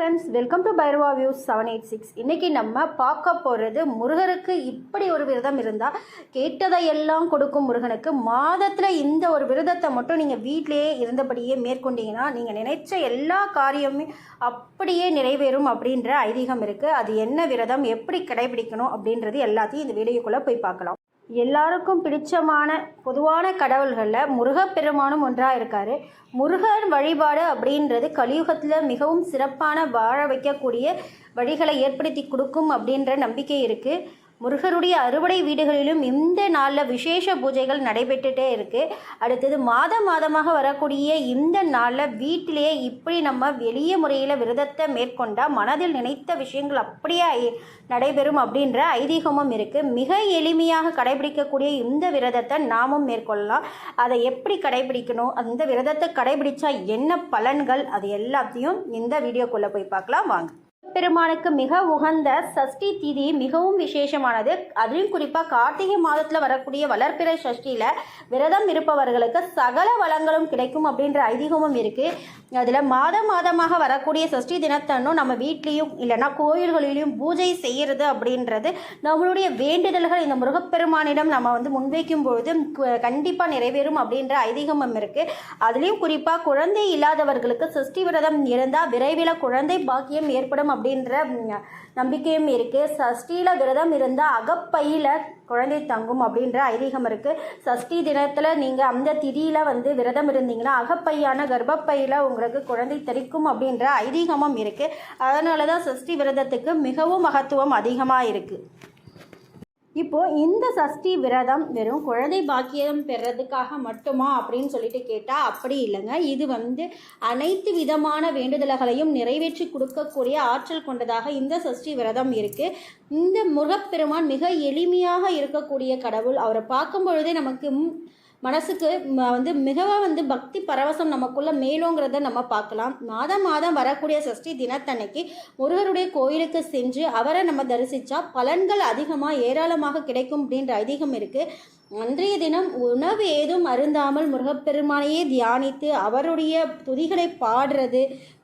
Friends welcome to Bhairava views seven eight six இன்றைக்கி நம்ம பார்க்க போகிறது முருகருக்கு இப்படி ஒரு விரதம் இருந்தால் கேட்டதை எல்லாம் கொடுக்கும் முருகனுக்கு. மாதத்தில் இந்த ஒரு விரதத்தை மட்டும் நீங்கள் வீட்டிலேயே இருந்தபடியே மேற்கொண்டீங்கன்னா நீங்கள் நினைச்ச எல்லா காரியமுமே அப்படியே நிறைவேறும் அப்படின்ற ஐதீகம் இருக்குது அது என்ன விரதம் எப்படி கடைபிடிக்கணும் அப்படின்றது எல்லாத்தையும் இந்த வீடியோக்குள்ளே போய் பார்க்கலாம். எல்லாருக்கும் பிடிச்சமான பொதுவான கடவுள்களில் முருகப்பெருமானும் ஒன்றாக இருக்கார் முருகன் வழிபாடு அப்படின்றது கலியுகத்தில் மிகவும் சிறப்பான வாழ வைக்கக்கூடிய வழிகளை ஏற்படுத்தி கொடுக்கும் அப்படின்ற நம்பிக்கை இருக்குது முருகருடைய அறுவடை வீடுகளிலும் இந்த நாளில் விசேஷ பூஜைகள் நடைபெற்றுட்டே இருக்குது அடுத்தது மாதம் மாதமாக வரக்கூடிய இந்த நாளில் வீட்டிலேயே இப்படி நம்ம எளிய முறையில் விரதத்தை மேற்கொண்டால் மனதில் நினைத்த விஷயங்கள் அப்படியே நடைபெறும் அப்படின்ற ஐதீகமும் இருக்குது மிக எளிமையாக கடைபிடிக்கக்கூடிய இந்த விரதத்தை நாமும் மேற்கொள்ளலாம். அதை எப்படி கடைபிடிக்கணும்? அந்த விரதத்தை கடைபிடிச்சா என்ன பலன்கள்? அது எல்லாத்தையும் இந்த வீடியோக்குள்ளே போய் பார்க்கலாம். வாங்க. பெருமானுக்கு மிக உகந்த சஷ்டி திதி மிகவும் விசேஷமானது. அதிலும் குறிப்பாக கார்த்திகை மாதத்தில் வரக்கூடிய வளர்ப்பிறை சஷ்டியில் விரதம் இருப்பவர்களுக்கு சகல வளங்களும் கிடைக்கும் அப்படின்ற ஐதீகமும் இருக்குது அதில் மாதம் மாதமாக வரக்கூடிய சஷ்டி தினத்தன்னும் நம்ம வீட்லேயும் இல்லைன்னா கோயில்களிலும் பூஜை செய்கிறது அப்படின்றது நம்மளுடைய வேண்டுதல்கள். இந்த முருகப்பெருமானிடம் நம்ம வந்து முன்வைக்கும் பொழுது கண்டிப்பாக நிறைவேறும் அப்படின்ற ஐதீகமும் இருக்குது அதுலேயும் குறிப்பாக குழந்தை இல்லாதவர்களுக்கு சஷ்டி விரதம் இருந்தால் விரைவில் குழந்தை பாக்கியம் ஏற்படும் அப்படின்ற நம்பிக்கையும் இருக்குது சஷ்டியில் விரதம் இருந்தால் அகப்பையில் குழந்தை தங்கும் அப்படின்ற ஐதீகம் இருக்குது சஷ்டி தினத்தில் நீங்கள் அந்த திதியில் வந்து விரதம் இருந்தீங்கன்னா அகப்பையான கர்ப்பப்பையில் உங்களுக்கு குழந்தை தெரிக்கும் அப்படின்ற ஐதீகமும் இருக்குது அதனால தான் சஷ்டி விரதத்துக்கு மிகவும் மகத்துவம் அதிகமாக இருக்குது இப்போது இந்த சஷ்டி விரதம் வெறும் குழந்தை பாக்கியம் பெறதுக்காக மட்டுமா அப்படின்னு சொல்லிட்டு கேட்டால் அப்படி இல்லைங்க. இது வந்து அனைத்து விதமான வேண்டுதல்களையும் நிறைவேற்றி கொடுக்கக்கூடிய ஆற்றல் கொண்டதாக இந்த சஷ்டி விரதம் இருக்குது இந்த முருகப்பெருமான் மிக எளிமையாக இருக்கக்கூடிய கடவுள். அவரை பார்க்கும் பொழுதே நமக்கு மனசுக்கு வந்து மிகவும் வந்து பக்தி பரவசம் நமக்குள்ளே மேலோங்கிறத நம்ம பார்க்கலாம். மாதம் மாதம் வரக்கூடிய சஷ்டி தினத்தன்னைக்கு முருகருடைய கோயிலுக்கு சென்று அவரை நம்ம தரிசித்தா பலன்கள் அதிகமாக ஏராளமாக கிடைக்கும் அப்படின்ற ஐதீகம் இருக்குது அன்றைய தினம் உணவு ஏதும் அருந்தாமல் முருகப்பெருமானையே தியானித்து அவருடைய துதிகளை பாடுறது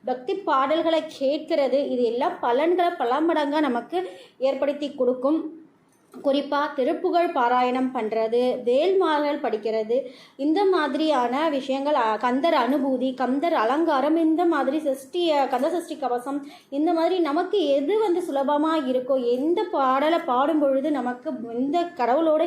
பக்தி பாடல்களை கேட்கிறது இது எல்லாம் பலன்களை பல மடங்காக நமக்கு ஏற்படுத்தி கொடுக்கும். குறிப்பாக திருப்புகழ் பாராயணம் பண்ணுறது வேல்மார்கள் படிக்கிறது இந்த மாதிரியான விஷயங்கள் கந்தர் அனுபூதி கந்தர் அலங்காரம் இந்த மாதிரி சஷ்டி கந்த சஷ்டி கவசம் இந்த மாதிரி நமக்கு எது வந்து சுலபமாக இருக்கோ எந்த பாடலை பாடும் பொழுது நமக்கு இந்த கடவுளோட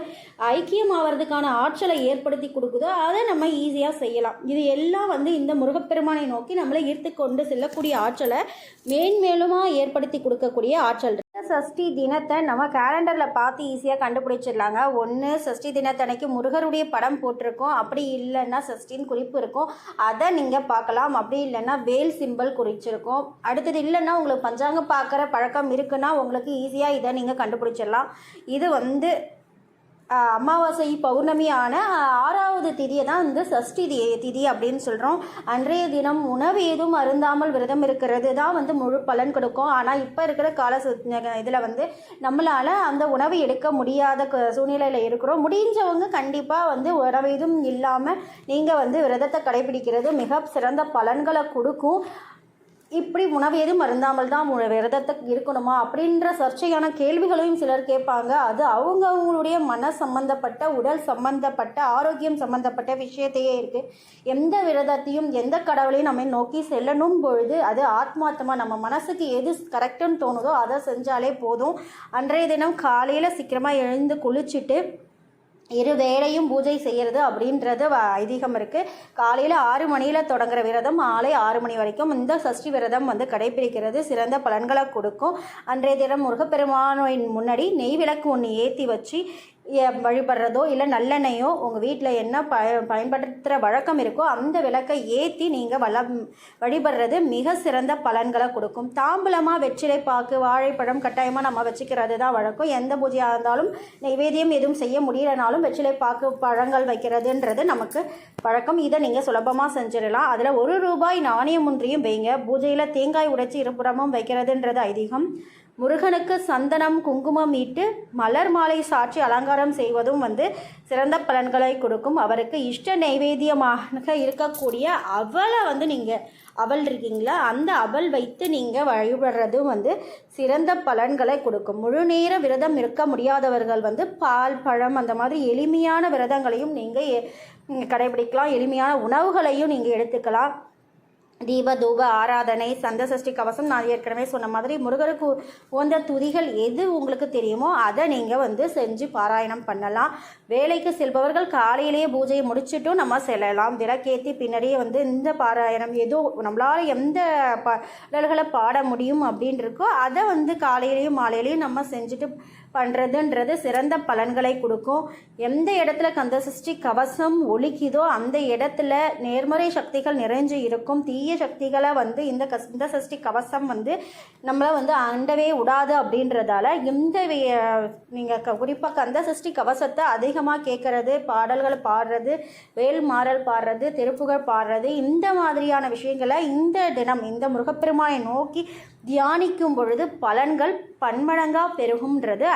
ஐக்கியம் ஆவறதுக்கான ஆற்றலை ஏற்படுத்தி கொடுக்குதோ அதை நம்ம ஈஸியாக செய்யலாம். இது எல்லாம் வந்து இந்த முருகப்பெருமானை நோக்கி நம்மளை ஈர்த்து கொண்டு செல்லக்கூடிய ஆற்றலை மேன்மேலுமாக ஏற்படுத்தி கொடுக்கக்கூடிய ஆற்றல் சஷ்டி தினத்தை நம்ம கேலண்டரில் பார்த்து ஈஸியாக கண்டுபிடிச்சிடலாங்க. ஒன்று சஷ்டி தினத்தன்னைக்கு முருகருடைய படம் போட்டிருக்கோம். அப்படி இல்லைன்னா சஷ்டின்னு குறிப்பு இருக்கும். அதை நீங்கள் பார்க்கலாம். அப்படி இல்லைன்னா வேல் சிம்பல் குறிச்சிருக்கும். அடுத்தது இல்லைன்னா உங்களுக்கு பஞ்சாங்கம் பார்க்குற பழக்கம் இருக்குன்னா உங்களுக்கு ஈஸியாக இதை நீங்கள் கண்டுபிடிச்சிடலாம். இது வந்து அமாவாசை பௌர்ணமியான ஆறாவது திதியை தான் வந்து சஷ்டி தி- திதி அப்படின்னு சொல்கிறோம் அன்றைய தினம் உணவு ஏதும் அருந்தாமல் விரதம் இருக்கிறது தான் வந்து முழு பலன் கொடுக்கும். ஆனால் இப்போ இருக்கிற கால இதில் வந்து நம்மளால் அந்த உணவு எடுக்க முடியாத சூழ்நிலையில் இருக்கிறோம். முடிஞ்சவங்க கண்டிப்பாக வந்து உணவு எதுவும் இல்லாமல் நீங்கள் வந்து விரதத்தை கடைபிடிக்கிறது மிக சிறந்த பலன்களை கொடுக்கும். இப்படி உணவு எதுவும் மருந்தாமல் தான் உணவு விரதத்தை இருக்கணுமா அப்படின்ற சர்ச்சையான கேள்விகளையும் சிலர் கேட்பாங்க. அது அவங்கவுங்களுடைய மன சம்பந்தப்பட்ட உடல் சம்பந்தப்பட்ட ஆரோக்கியம் சம்பந்தப்பட்ட விஷயத்தையே இருக்குது எந்த விரதத்தையும் எந்த கடவுளையும் நம்ம நோக்கி செல்லணும் பொழுது அது ஆத்மார்த்தமாக நம்ம மனசுக்கு எது கரெக்டுன்னு தோணுதோ அதை செஞ்சாலே போதும். அன்றைய தினம் காலையில் சீக்கிரமாக எழுந்து குளிச்சுட்டு இரு வேளையும் பூஜை செய்கிறது அப்படின்றது வ- ஐதீகம் இருக்குது காலையில் ஆறு மணியில் தொடங்குற விரதம் மாலை ஆறு மணி வரைக்கும் இந்த சஷ்டி விரதம் வந்து கடைபிடிக்கிறது. சிறந்த பலன்களை கொடுக்கும். அன்றைய தினம் முருகப்பெருமானின் முன்னாடி நெய் விளக்கு ஒன்று ஏற்றி வச்சு வழிபடுறதோ இல்லை நல்லெண்ணெயோ உங்கள் வீட்டில் என்ன ப பயன்படுத்துகிற வழக்கம் இருக்கோ அந்த விளக்கை ஏற்றி நீங்கள் வள வழிபடுறது மிக சிறந்த பலன்களை கொடுக்கும். தாம்பூலமாக வெற்றிலை பாக்கு வாழைப்பழம் கட்டாயமாக நம்ம வச்சுக்கிறது தான் வழக்கம். எந்த பூஜையாக இருந்தாலும் நைவேத்தியம் எதுவும் செய்ய முடியலனாலும் வெற்றிலை பாக்கு பழங்கள் வைக்கிறதுன்றது நமக்கு பழக்கம் இதை நீங்கள் சுலபமாக செஞ்சிடலாம். அதில் ஒரு ரூபாய் நாணயம் ஒன்றையும் வைங்க. பூஜையில் தேங்காய் உடைச்சி இருபுறமும் வைக்கிறதுன்றது ஐதீகம். முருகனுக்கு சந்தனம் குங்குமம் இட்டு மலர் மாலை சாற்றி அலங்காரம் செய்வதும் வந்து சிறந்த பலன்களை கொடுக்கும். அவருக்கு இஷ்ட நைவேத்தியமாக இருக்கக்கூடிய அவளை வந்து நீங்கள் அவல் இருக்கீங்களா? அந்த அவல் வைத்து நீங்கள் வழிபடுறதும் வந்து சிறந்த பலன்களை கொடுக்கும். முழு நேர விரதம் இருக்க முடியாதவர்கள் வந்து பால் பழம் அந்த மாதிரி எளிமையான விரதங்களையும் நீங்கள் கடைபிடிக்கலாம். எளிமையான உணவுகளையும் நீங்கள் எடுத்துக்கலாம். தீப தூப ஆராதனை சந்த சஷ்டி கவசம் நான் ஏற்கனவே சொன்ன மாதிரி முருகருக்கு உந்த துதிகள் எது உங்களுக்கு தெரியுமோ அதை நீங்கள் வந்து செஞ்சு பாராயணம் பண்ணலாம். வேலைக்கு செல்பவர்கள் காலையிலேயே பூஜையை முடிச்சிட்டும் நம்ம செல்லலாம். விளக்கேற்றி பின்னாடியே வந்து இந்த பாராயணம் ஏதோ நம்மளால் எந்த பாடல்களை பாட முடியும் அப்படின்னு இருக்கோ அதை வந்து காலையிலையும் மாலையிலையும் நம்ம செஞ்சுட்டு பண்ணுறதுன்றது சிறந்த பலன்களை கொடுக்கும். எந்த இடத்துல கந்தசஷ்டி கவசம் ஒழிக்குதோ அந்த இடத்துல நேர்மறை சக்திகள் நிறைஞ்சு இருக்கும். தீய சக்திகளை வந்து இந்த கந்த சஷ்டி கவசம் வந்து நம்மளை வந்து அண்டவே விடாது அப்படின்றதால இந்த நீங்கள் குறிப்பாக கந்த சஷ்டி கவசத்தை அதிகமாக கேட்குறது பாடல்கள் பாடுறது வேல் மாறல் பாடுறது திருப்புகழ் பாடுறது இந்த மாதிரியான விஷயங்களை இந்த தினம் இந்த முருகப்பெருமானை நோக்கி தியானிக்கும் பொழுது பலன்கள் பன்மடங்காக பெருகும்ன்றது